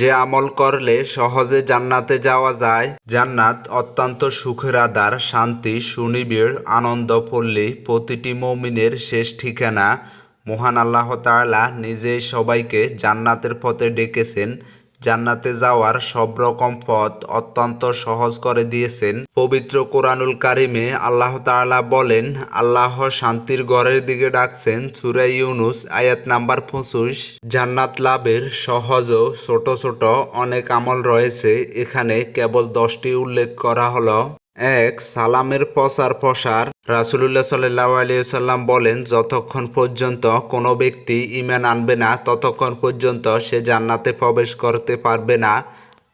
যে আমল করলে সহজে জান্নাতে যাওয়া যায়। জান্নাত অত্যন্ত সুখের আদার শান্তি, সুনিবিড় আনন্দ পল্লী প্রতিটি মমিনের শেষ ঠিকানা। মহান আল্লাহ তাআলা নিজেই সবাইকে জান্নাতের পথে ডেকেছেন। জান্নাতে যাওয়ার সব রকম পথ অত্যন্ত সহজ করে দিয়েছেন। পবিত্র কোরআনুল কারিমে আল্লাহ তাআলা বলেন, আল্লাহ শান্তির গড়ের দিকে ডাকছেন সুরাই ইউনুস, আয়াত নাম্বার পঁচিশ। জান্নাত লাভের সহজ ও ছোট ছোট অনেক আমল রয়েছে। এখানে কেবল দশটি উল্লেখ করা হলো। এক সালামের প্রসার প্রসার। রাসুলুল্লাহ সাল্লাহ আলিয়াল্লাম বলেন, যতক্ষণ পর্যন্ত কোনো ব্যক্তি ইমান আনবে না, ততক্ষণ পর্যন্ত সে জান্নাতে প্রবেশ করতে পারবে না।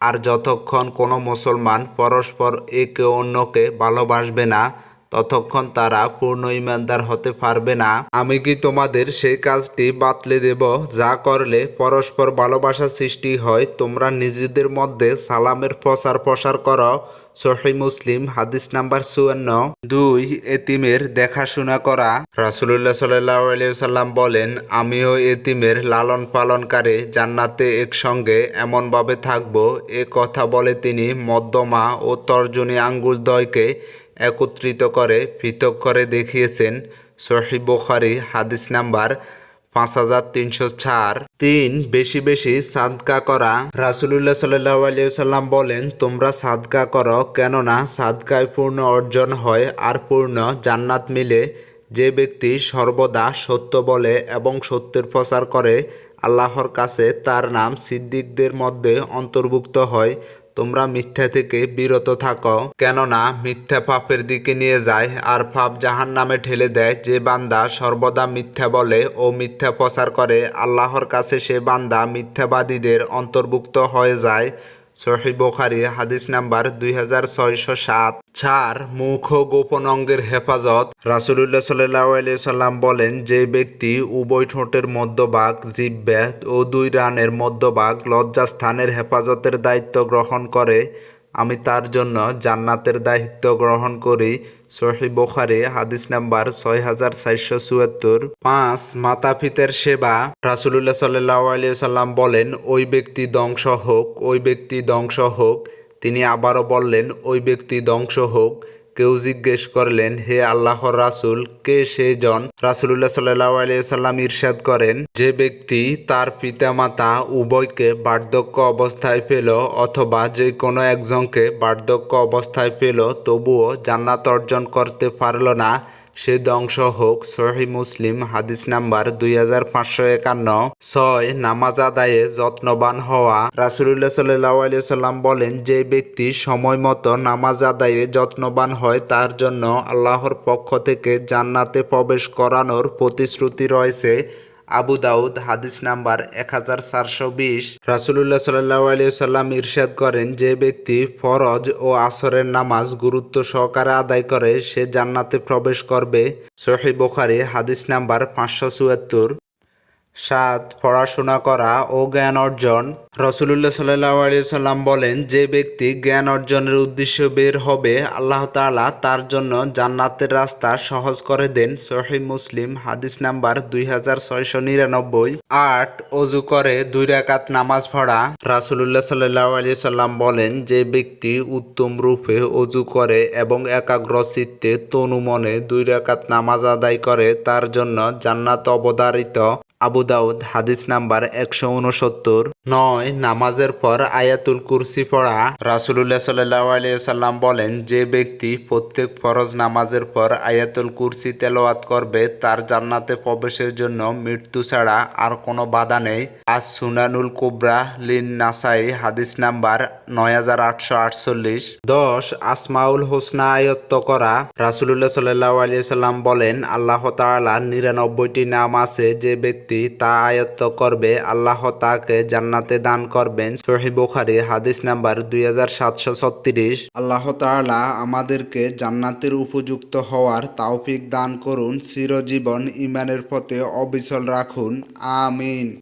আর যতক্ষণ কোনো মুসলমান পরস্পর একে অন্যকে ভালোবাসবে না, ততক্ষণ তারা পূর্ণ ইমানদার হতে পারবে না। আমি কি তোমাদের সেই কাজটি বাতলে দেব? যা করলে পরস্পর ভালোবাসা সৃষ্টি হয়, তোমরা নিজেদের মধ্যে সালামের প্রসার প্রসার করো। সহি মুসলিম, হাদিস নাম্বার চুয়ান্ন। দুই, এতিমের দেখাশোনা করা। রাসুলুল্লাহ সাল্লাম বলেন, আমিও এতিমের লালন পালনকারী, জান্নাতে একসঙ্গে এমনভাবে থাকব। এ কথা বলে তিনি মদ্যমা ও তর্জনী আঙ্গুল দ্বয়কে একত্রিত করে পৃথক করে দেখিয়েছেন। সহি বুখারি, হাদিস নাম্বার পাঁচ হাজার তিনশো চার। তিন, বেশি বেশি সাদকা করা। রাসুলুল্লাহ সাল্লাহ আলিয়াল্লাম বলেন, তোমরা সাদকা করো, কেননা সাদকায় পূর্ণ অর্জন হয় আর পূর্ণ জান্নাত মিলে। যে ব্যক্তি সর্বদা সত্য বলে এবং সত্যের প্রচার করে, আল্লাহর কাছে তার নাম সিদ্দিকদের মধ্যে অন্তর্ভুক্ত হয়। তোমরা মিথ্যা থেকে বিরত থাকো। কেননা মিথ্যা পাপের দিকে নিয়ে যায় আর পাপ জাহান নামে ঠেলে দেয়। যে বান্দা সর্বদা মিথ্যা বলে ও মিথ্যা প্রচার করে, আল্লাহর কাছে সে বান্দা মিথ্যাবাদীদের অন্তর্ভুক্ত হয়ে যায়। সহি বোখারি, হাদিস নাম্বার দুই হাজার ছয়শো সাত। চার, মুখ গোপন অঙ্গের হেফাজত। রাসুলুল্লাহ সাল্লাহ সাল্লাম বলেন, যে ব্যক্তি উভয় ঠোঁটের মধ্যভাগ জিব্বা ও দুই রানের মধ্যভাগ লজ্জাস্থানের হেফাজতের দায়িত্ব গ্রহণ করে আমি তার জন্য জান্নাতের দায়িত্ব গ্রহণ করি। সহি বোখারে, হাদিস নাম্বার ছয় হাজার চারশো চুয়াত্তর। পাঁচ মাতাফিতের সেবা। রাসুলুল্লাহ সাল্লাহ আলিয়া সাল্লাম বলেন, ওই ব্যক্তি ধ্বংস হোক, ওই ব্যক্তি ধ্বংস হোক। তিনি আবারও বললেন, ওই ব্যক্তি ধ্বংস হোক। কেউ জিজ্ঞেস করলেন, হে আল্লাহর রাসুল, কে সে জন? রাসুলুল্লাহ সাল্লাহ আলিয়াল্লাম ইরশাদ করেন, যে ব্যক্তি তার পিতামাতা উভয়কে বার্ধক্য অবস্থায় পেল অথবা যে কোনো একজনকে বার্ধক্য অবস্থায় পেল তবুও জান্নাত অর্জন করতে পারল না। সে ধ্বংস হোক, সহি মুসলিম হাদিস নাম্বার দুই হাজার পাঁচশো একান্ন। ছয়, নামাজ আদায়ে যত্নবান হওয়া। রাসুলুল্লাহ সাল্লাহ আলিয়া সাল্লাম বলেন, যে ব্যক্তি সময় মতো নামাজ আদায়ে যত্নবান হয়, তার জন্য আল্লাহর পক্ষ থেকে জান্নাতে প্রবেশ করানোর প্রতিশ্রুতি রয়েছে। আবু দাউদ, হাদিস নাম্বার এক হাজার চারশো বিশ। রাসুলুল্লাহ সাল্লাহ আলিয়া সাল্লাম ইরশাদ করেন, যে ব্যক্তি ফরজ ও আসরের নামাজ গুরুত্ব সহকারে আদায় করে, সে জান্নাতে প্রবেশ করবে। সহি বোখারি, হাদিস নাম্বার পাঁচশো চুয়াত্তর। সাত, পড়াশোনা করা ও জ্ঞান অর্জন। রসুলুল্লাহ সাল্লাহ সাল্লাম বলেন, যে ব্যক্তি জ্ঞান অর্জনের উদ্দেশ্য বের হবে, আল্লাহ তাআলা তার জন্য জান্নাতের রাস্তা সহজ করে দেন। সহি মুসলিম হাদিস নাম্বার দুই হাজার ছয়শো নিরানব্বই। আট, অজু করে দুই রাকাত নামাজ পড়া। রাসুলুল্লাহ সাল্লাহ সাল্লাম বলেন, যে ব্যক্তি উত্তম রূপে অজু করে এবং একাগ্র চিত্তে তনু মনে দুই রাকাত নামাজ আদায় করে, তার জন্য জান্নাত অবধারিত আবু দাউদ হাদিস নাম্বার একশো উনসত্তর। নয়, নামাজের পর আয়াতুল কুরসি পড়া। রাসুলুল্লাহ সাল্লাহ সাল্লাম বলেন, যে ব্যক্তি প্রত্যেক ফরজ নামাজের পর আয়াতুল কুরসি তেলাওয়াত করবে, তার জান্নাতে প্রবেশের জন্য মৃত্যু ছাড়া আর কোনো বাধা নেই। আজ সুনানুল কুবরা লিন নাসাই হাদিস নাম্বার নয় হাজার আটশো আটচল্লিশ। দশ, আসমাউল হোসনা আয়ত্ত করা। রাসুলুল্লাহ সাল্লাহ সাল্লাম বলেন, আল্লাহ তাআলা নিরানব্বইটি নাম আছে, যে ব্যক্তি তা আয়ত্ত করবে, আল্লাহ তাকে জান্নাতে দান করবেন। সহি বোখারি, হাদিস নাম্বার দুই হাজার সাতশো ছত্রিশ। আল্লাহ তাআলা আমাদেরকে জান্নাতের উপযুক্ত হওয়ার তাওফিক দান করুন, চিরজীবন ইমানের পথে অবিচল রাখুন। আমিন।